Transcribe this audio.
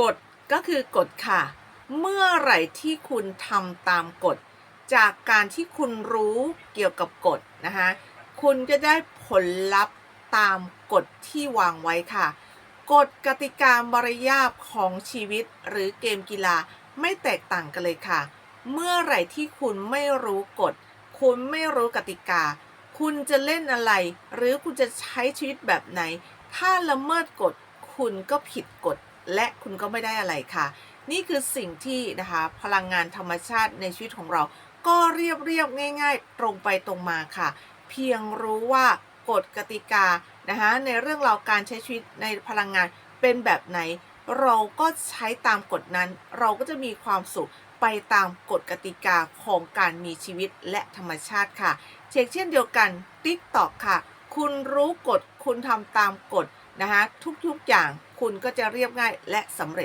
กฎก็คือกฎค่ะ เมื่อไหร่ที่คุณทำตามกฎ จากการที่คุณรู้เกี่ยวกับกฎนะคะคุณจะได้ผลลัพธ์ตามกฎที่วางไว้ค่ะกฎกติกามารยาทของชีวิตหรือเกมกีฬาไม่แตกต่างกันเลยค่ะ เมื่อไหร่ที่คุณไม่รู้กฎ คุณไม่รู้กติกา คุณจะเล่นอะไร หรือคุณจะใช้ชีวิตแบบไหน ถ้าละเมิดกฎ คุณก็ผิดกฎ และคุณก็ไม่ได้อะไรค่ะ นี่คือสิ่งที่นะคะพลังงานธรรมชาติในชีวิตของเรา ก็เรียบเรียบๆง่าย ๆ ตรงไปตรงมาค่ะ เพียงรู้ว่ากฎกติกานะคะในเรื่องราวการใช้ชีวิตในพลังงานเป็นแบบไหน เราก็ใช้ตามกฎนั้น เราก็จะมีความสุขไปตามกฎกติกาของการมีชีวิตและธรรมชาติค่ะเช่นเช่นเดียวกัน TikTok ค่ะ คุณรู้กฎ คุณทำตามกฎ นะคะทุกๆอย่างคุณก็จะเรียบง่ายและสำเร็จ